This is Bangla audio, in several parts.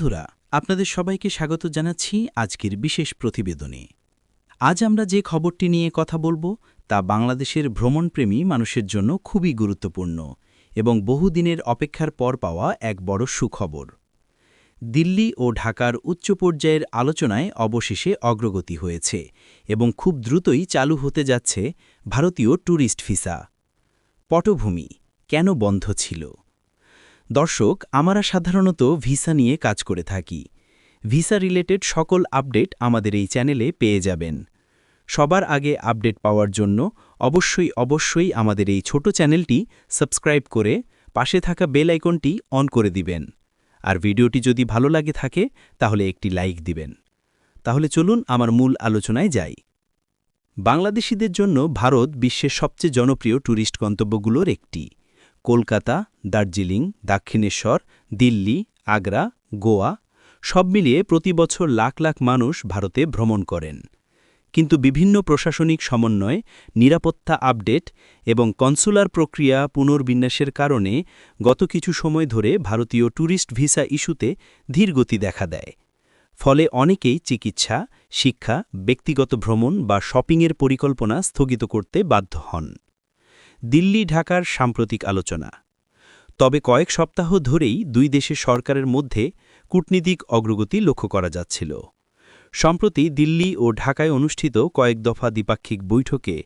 বন্ধুরা, আপনাদের সবাইকে স্বাগত জানাচ্ছি আজকের বিশেষ প্রতিবেদনে। আজ আমরা যে খবরটি নিয়ে কথা বলব, তা বাংলাদেশের ভ্রমণপ্রেমী মানুষের জন্য খুবই গুরুত্বপূর্ণ এবং বহুদিনের অপেক্ষার পর পাওয়া এক বড় সুখবর। দিল্লি ও ঢাকার উচ্চ পর্যায়ের আলোচনায় অবশেষে অগ্রগতি হয়েছে এবং খুব দ্রুতই চালু হতে যাচ্ছে ভারতীয় ট্যুরিস্ট ভিসা। পটভূমি কেন বন্ধ ছিল? দর্শক, আমরা সাধারণত ভিসা নিয়ে কাজ করে থাকি। ভিসা রিলেটেড সকল আপডেট আমাদের এই চ্যানেলে পেয়ে যাবেন। সবার আগে আপডেট পাওয়ার জন্য অবশ্যই অবশ্যই আমাদের এই ছোট চ্যানেলটি সাবস্ক্রাইব করে পাশে থাকা বেল আইকনটি অন করে দিবেন। আর ভিডিওটি যদি ভালো লাগে থাকে, তাহলে একটি লাইক দিবেন। তাহলে চলুন আমার মূল আলোচনায় যাই। বাংলাদেশিদের জন্য ভারত বিশ্বের সবচেয়ে জনপ্রিয় ট্যুরিস্ট গন্তব্যগুলোর একটি। কলকাতা, দার্জিলিং, দক্ষিণেশ্বর, দিল্লি, আগ্রা, গোয়া, সব মিলিয়ে প্রতি বছর লাখ লাখ মানুষ ভারতে ভ্রমণ করেন। কিন্তু বিভিন্ন প্রশাসনিক সমন্বয়, নিরাপত্তা আপডেট এবং কনসুলার প্রক্রিয়া পুনর্বিন্যাসের কারণে গত কিছু সময় ধরে ভারতীয় ট্যুরিস্ট ভিসা ইস্যুতে ধীরগতি দেখা দেয়। ফলে অনেকেই চিকিৎসা, শিক্ষা, ব্যক্তিগত ভ্রমণ বা শপিংয়ের পরিকল্পনা স্থগিত করতে বাধ্য হন। দিল্লি ঢাকার সাম্প্রতিক আলোচনা। তবে কয়েক সপ্তাহ ধরেই দুই দেশের সরকারের মধ্যে কূটনীতিক অগ্রগতি লক্ষ্য করা যাচ্ছিল। সম্প্রতি দিল্লি ও ঢাকায় অনুষ্ঠিত কয়েক দফা দ্বিপাক্ষিক বৈঠকে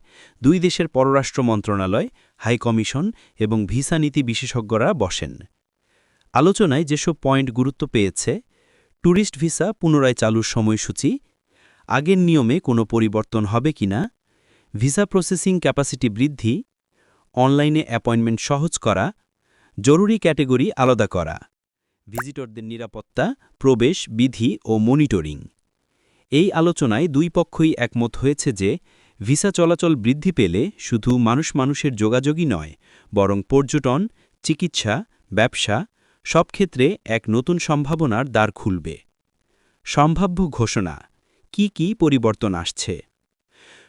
দুই দেশের পররাষ্ট্র মন্ত্রণালয় হাইকমিশন এবং ভিসা নীতি বিশেষজ্ঞরা বসেন। আলোচনায় যেসব পয়েন্ট গুরুত্ব পেয়েছে, ট্যুরিস্ট ভিসা পুনরায় চালুর সময়সূচি, আগের নিয়মে কোনো পরিবর্তন হবে কিনা, ভিসা প্রসেসিং ক্যাপাসিটি বৃদ্ধি অনলাইনে অ্যাপয়েন্টমেন্ট সহজ করা, জরুরি ক্যাটেগরি আলাদা করা। ভিজিটরদের নিরাপত্তা, প্রবেশ, বিধি ও মনিটরিং। এই আলোচনায় দুই পক্ষই একমত হয়েছে যে, ভিসা চলাচল বৃদ্ধি পেলে শুধু মানুষ মানুষের যোগাযোগই নয়, বরং পর্যটন, চিকিৎসা, ব্যবসা, সব ক্ষেত্রে এক নতুন সম্ভাবনার দ্বার খুলবে। সম্ভাব্য ঘোষণা, কি কি পরিবর্তন আসছে?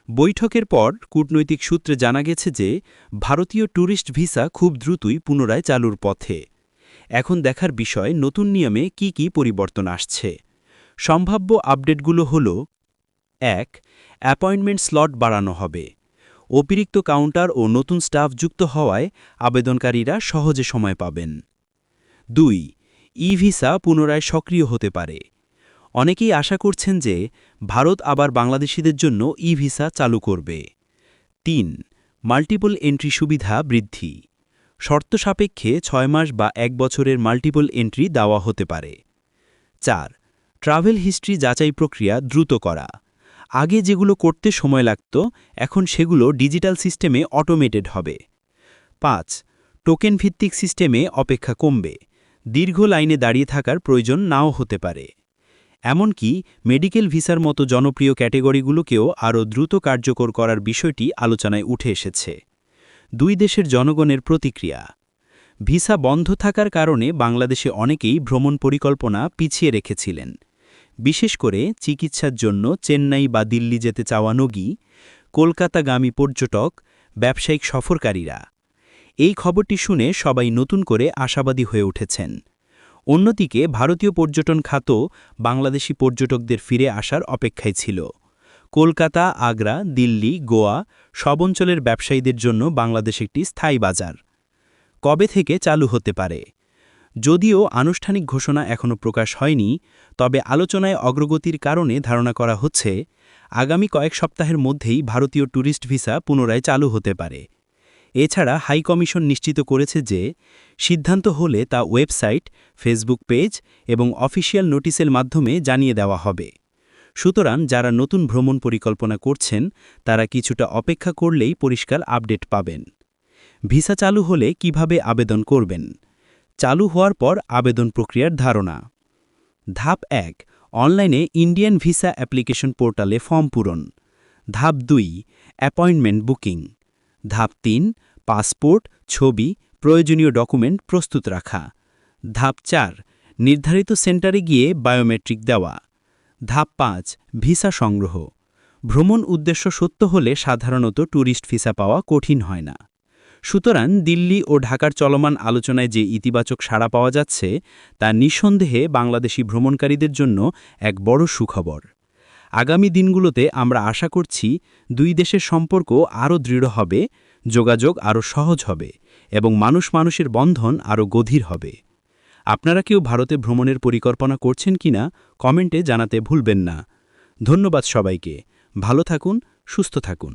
বৈঠকের পর কূটনৈতিক সূত্রে জানা গেছে যে, ভারতীয় ট্যুরিস্ট ভিসা খুব দ্রুতই পুনরায় চালুর পথে। এখন দেখার বিষয়, নতুন নিয়মে কি কি পরিবর্তন আসছে? সম্ভাব্য আপডেটগুলো হল, এক, অ্যাপয়েন্টমেন্ট স্লট বাড়ানো হবে। অতিরিক্ত কাউন্টার ও নতুন স্টাফ যুক্ত হওয়ায় আবেদনকারীরা সহজে সময় পাবেন। দুই ই ভিসা পুনরায় সক্রিয় হতে পারে। অনেকেই আশা করছেন যে ভারত আবার বাংলাদেশিদের জন্য ই ভিসা চালু করবে। তিন, মাল্টিপল এন্ট্রি সুবিধা বৃদ্ধি। শর্ত সাপেক্ষে ছয় মাস বা এক বছরের মাল্টিপল এন্ট্রি দেওয়া হতে পারে। চার, ট্রাভেল হিস্ট্রি যাচাই প্রক্রিয়া দ্রুত করা। আগে যেগুলো করতে সময় লাগত, এখন সেগুলো ডিজিটাল সিস্টেমে অটোমেটেড হবে। পাঁচ, টোকেন ভিত্তিক সিস্টেমে অপেক্ষা কমবে। দীর্ঘ লাইনে দাঁড়িয়ে থাকার প্রয়োজন নাও হতে পারে। এমনকি মেডিকেল ভিসার মতো জনপ্রিয় ক্যাটেগরিগুলোকেও আরও দ্রুত কার্যকর করার বিষয়টি আলোচনায় উঠে এসেছে। দুই দেশের জনগণের প্রতিক্রিয়া। ভিসা বন্ধ থাকার কারণে বাংলাদেশে অনেকেই ভ্রমণ পরিকল্পনা পিছিয়ে রেখেছিলেন। বিশেষ করে চিকিৎসার জন্য চেন্নাই বা দিল্লি যেতে চাওয়া নগী, কলকাতাগামী পর্যটক, ব্যবসায়িক সফরকারীরা। এই খবরটি শুনে সবাই নতুন করে আশাবাদী হয়ে উঠেছেন। অন্যদিকে ভারতীয় পর্যটন খাত বাংলাদেশি পর্যটকদের ফিরে আসার অপেক্ষায় ছিল। কলকাতা, আগ্রা, দিল্লি, গোয়া সব অঞ্চলের ব্যবসায়ীদের জন্য বাংলাদেশ একটি স্থায়ী বাজার। কবে থেকে চালু হতে পারে? যদিও আনুষ্ঠানিক ঘোষণা এখনও প্রকাশ হয়নি, তবে আলোচনায় অগ্রগতির কারণে ধারণা করা হচ্ছে, আগামী কয়েক সপ্তাহের মধ্যেই ভারতীয় ট্যুরিস্ট ভিসা পুনরায় চালু হতে পারে। এছাড়া হাইকমিশন নিশ্চিত করেছে যে সিদ্ধান্ত হলে তা ওয়েবসাইট, ফেসবুক পেজ এবং অফিসিয়াল নোটিসের মাধ্যমে জানিয়ে দেওয়া হবে। সুতরাং যারা নতুন ভ্রমণ পরিকল্পনা করছেন, তারা কিছুটা অপেক্ষা করলেই পরিষ্কার আপডেট পাবেন। ভিসা চালু হলে কীভাবে আবেদন করবেন? চালু হওয়ার পর আবেদন প্রক্রিয়ার ধারণা। ধাপ এক, অনলাইনে ইন্ডিয়ান ভিসা অ্যাপ্লিকেশন পোর্টালে ফর্ম পূরণ। ধাপ দুই, অ্যাপয়েন্টমেন্ট বুকিং। ধাপ তিন, পাসপোর্ট, ছবি, প্রয়োজনীয় ডকুমেন্ট প্রস্তুত রাখা। ধাপ চার, নির্ধারিত সেন্টারে গিয়ে বায়োমেট্রিক দেওয়া। ধাপ পাঁচ, ভিসা সংগ্রহ। ভ্রমণ উদ্দেশ্য সত্য হলে সাধারণত ট্যুরিস্ট ভিসা পাওয়া কঠিন হয় না। সুতরাং দিল্লি ও ঢাকার চলমান আলোচনায় যে ইতিবাচক সাড়া পাওয়া যাচ্ছে, তা নিঃসন্দেহে বাংলাদেশি ভ্রমণকারীদের জন্য এক বড় সুখবর। আগামী দিনগুলোতে আমরা আশা করছি দুই দেশের সম্পর্ক আরও দৃঢ় হবে, যোগাযোগ আরও সহজ হবে এবং মানুষ মানুষের বন্ধন আরও গধীর হবে। আপনারা কেউ ভারতে ভ্রমণের পরিকল্পনা করছেন কিনা কমেন্টে জানাতে ভুলবেন না। ধন্যবাদ সবাইকে। ভালো থাকুন, সুস্থ থাকুন।